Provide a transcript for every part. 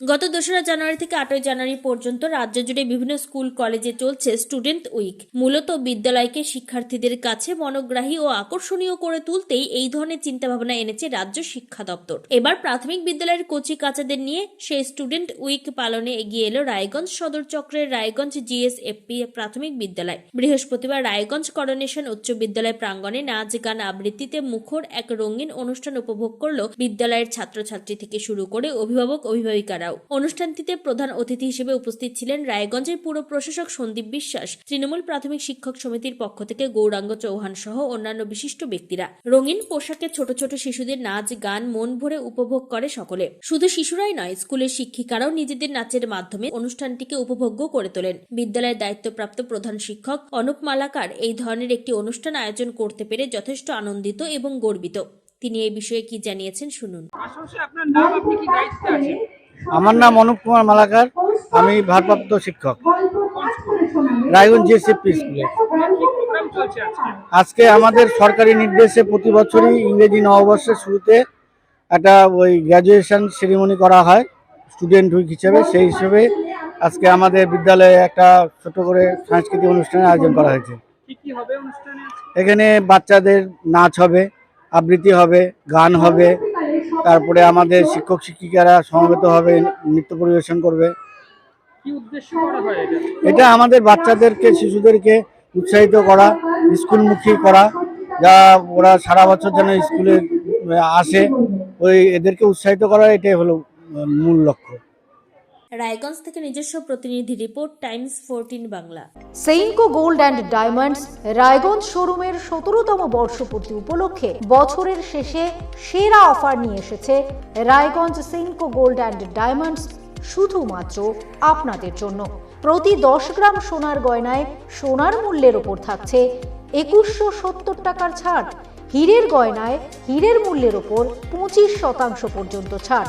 গত দোসরা জানুয়ারি থেকে আটই জানুয়ারি পর্যন্ত রাজ্য জুড়ে বিভিন্ন স্কুল, কলেজে চলছে স্টুডেন্ট উইক। মূলত বিদ্যালয়কে শিক্ষার্থীদের কাছে মনোগ্রাহী ও আকর্ষণীয় করে তুলতেই এই ধরনের চিন্তাভাবনা এনেছে রাজ্য শিক্ষা দপ্তর। এবার প্রাথমিক বিদ্যালয়ের কচি কাচাদের নিয়ে সেই স্টুডেন্ট উইক পালনে এগিয়ে এলো রায়গঞ্জ সদর চক্রের রায়গঞ্জ জিএসএফপি প্রাথমিক বিদ্যালয়। বৃহস্পতিবার রায়গঞ্জ করোনেশন উচ্চ বিদ্যালয় প্রাঙ্গণে নাচ গান আবৃত্তিতে মুখর এক রঙিন অনুষ্ঠান উপভোগ করল বিদ্যালয়ের ছাত্রছাত্রী থেকে শুরু করে অভিভাবক অভিভাবিকারাও অনুষ্ঠানটিতে প্রধান অতিথি হিসেবে উপস্থিত ছিলেন রায়গঞ্জের পুর প্রশাসক সন্দীপ বিশ্বাস, তৃণমূল প্রাথমিক শিক্ষক সমিতির পক্ষ থেকে গৌরাঙ্গ চৌহান সহ অন্যান্য বিশিষ্ট ব্যক্তিরা। রঙিন পোশাকে ছোট ছোট শিশুদের নাচ, গান, মন ভরে উপভোগ করে সকলে। শুধু শিশুরাই নয়, স্কুলের শিক্ষিকারাও নিজেদের নাচের মাধ্যমে অনুষ্ঠানটিকে উপভোগ্য করে তোলেন। বিদ্যালয়ের দায়িত্বপ্রাপ্ত প্রধান শিক্ষক অনুপ মালাকার এই ধরনের একটি অনুষ্ঠান আয়োজন করতে পেরে যথেষ্ট আনন্দিত এবং গর্বিত। তিনি এই বিষয়ে কি জানিয়েছেন শুনুন। আপনার নাম, আপনি কি দায়িত্বে আছেন আমার নাম অনুপ কুমার মালাকার আমি ভারপ্রাপ্ত শিক্ষক। রায়গঞ্জ জিএসএফপি স্কুলে আজকে আমাদের সরকারি নির্দেশে প্রতি বছরই ইংরেজি নববর্ষের শুরুতে একটা ওই গ্র্যাজুয়েশন সেরিমনি করা হয় স্টুডেন্ট উইক হিসেবে। সেই হিসেবে আজকে আমাদের বিদ্যালয়ে একটা ছোট করে সাংস্কৃতিক অনুষ্ঠানের আয়োজন করা হয়েছে? এখানে বাচ্চাদের নাচ হবে আবৃত্তি হবে গান হবে তারপরে আমাদের শিক্ষক শিক্ষিকারা সমবেত হবে নৃত্য পরিবেশন করবে। এটা? আমাদের বাচ্চাদেরকে শিশুদেরকে উৎসাহিত করা স্কুলমুখী করা যা ওরা সারা বছর যেন স্কুলে আসে ওই এদেরকে উৎসাহিত করা এটাই হলো মূল লক্ষ্য। রায়গঞ্জ থেকে নিজস্ব প্রতিনিধি report, Times fourteen Bangla. Senco gold and diamonds Raiganj শোরুমের সতেরোতম বর্ষপূর্তি উপলক্ষে বছরের শেষে সেরা অফার নিয়ে এসেছে Raiganj Senco gold and diamonds শুধুমাত্র আপনাদের জন্য। প্রতি দশ গ্রাম সোনার গয়নায় সোনার মূল্যের ওপর থাকছে একুশশো সত্তর টাকার ছাড়। হীরের গয়নায় হীরের মূল্যের ওপর পঁচিশ শতাংশ পর্যন্ত ছাড়।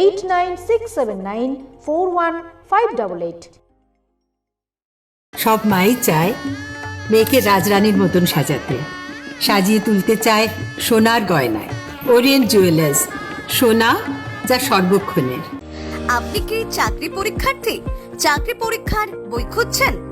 eight nine six seven nine four one five double eight সব মাই চায় মেয়েকে রাজরানীর মতন সাজাতে। সাজিয়ে তুলতে চায় সোনার গয়নায়। ওরিয়েন্ট জুয়েলার্স সোনা যা সর্বক্ষণের। আপনি কি চাকরি পরীক্ষার্থী? চাকরি পরীক্ষার বই খুঁজছেন?